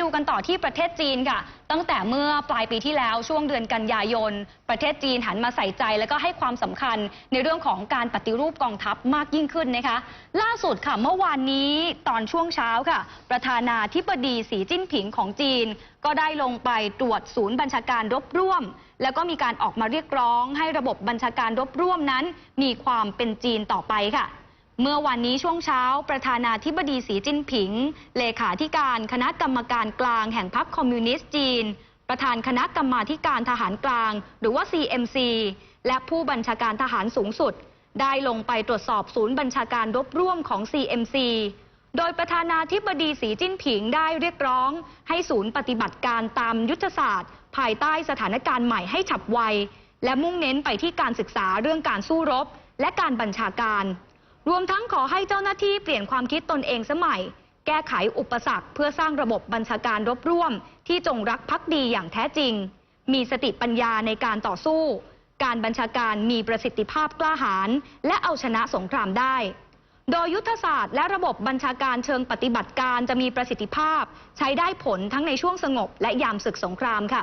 ดูกันต่อที่ประเทศจีนค่ะ ตั้งแต่เมื่อปลายปีที่แล้วช่วงเดือนกันยายน ประเทศจีนหันมาใส่ใจ แล้วก็ให้ความสำคัญในเรื่องของการปฏิรูปกองทัพมากยิ่งขึ้นนะคะ ล่าสุดค่ะเมื่อวานนี้ตอนช่วงเช้าค่ะ ประธานาธิบดีสีจิ้นผิงของจีน ก็ได้ลงไปตรวจศูนย์บัญชาการรบร่วม แล้วก็มีการออกมาเรียกร้อง ให้ระบบบัญชาการรบร่วมนั้น มีความเป็นจีนต่อไปค่ะ เมื่อวันนี้ช่วงเช้า ประธานาธิบดีสีจิ้นผิง เลขาธิการคณะกรรมการกลางแห่งพรรคคอมมิวนิสต์จีน ประธานคณะกรรมาการทหารกลาง หรือว่า CMC และผู้บัญชาการทหารสูงสุด ได้ลงไปตรวจสอบศูนย์บัญชาการรบร่วมของ CMC โดยประธานาธิบดีสีจิ้นผิงได้เรียกร้อง ให้ศูนย์ปฏิบัติการตามยุทธศาสตร์ ภายใต้สถานการณ์ใหม่ให้ฉับไว และมุ่งเน้นไปที่การศึกษาเรื่องการสู้รบ และการบัญชาการ รวมทั้งขอให้เจ้าหน้าที่เปลี่ยนความคิดตนเองสมัย แก้ไขอุปสรรคเพื่อสร้างระบบบัญชาการรบร่วม ที่จงรักภักดีอย่างแท้จริง มีสติปัญญาในการต่อสู้ การบัญชาการมีประสิทธิภาพกล้าหาญและเอาชนะสงครามได้ โดยยุทธศาสตร์และระบบบัญชาการเชิงปฏิบัติการจะมีประสิทธิภาพ ใช้ได้ผลทั้งในช่วงสงบ และยามศึกสงครามค่ะ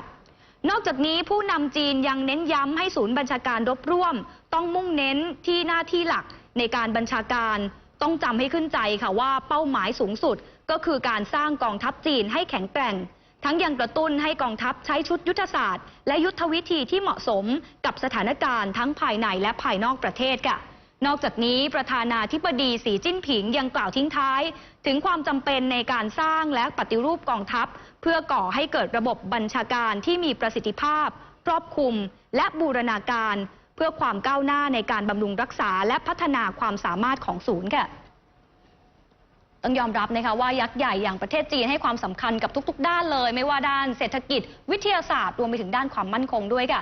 นอกจากนี้ผู้นำจีนยังเน้นย้ำให้ศูนย์บัญชาการรบร่วม ต้องมุ่งเน้นที่หน้าที่หลัก ในการบัญชาการต้องจำให้ขึ้นใจค่ะว่าเป้าหมายสูงสุดก็คือการสร้างกองทัพจีนให้แข็งแกร่ง ทั้งยังกระตุ้นให้กองทัพใช้ชุดยุทธศาสตร์ และยุทธวิธีที่เหมาะสมกับสถานการณ์ทั้งภายในและภายนอกประเทศค่ะนอกจากนี้ประธานาธิบดีสีจิ้นผิงยังกล่าวทิ้งท้าย ถึงความจำเป็นในการสร้างและปฏิรูปกองทัพ เพื่อก่อให้เกิดระบบบัญชาการที่มีประสิทธิภาพ ครอบคลุม และบูรณาการ เพื่อความก้าวหน้าในการบำรุงรักษาและพัฒนาความสามารถของศูนย์ค่ะต้องยอมรับนะคะว่ายักษ์ใหญ่อย่างประเทศจีนให้ความสำคัญกับทุก ๆ ด้านเลย ไม่ว่าด้านเศรษฐกิจ วิทยาศาสตร์รวมไปถึงด้านความมั่นคงด้วยค่ะ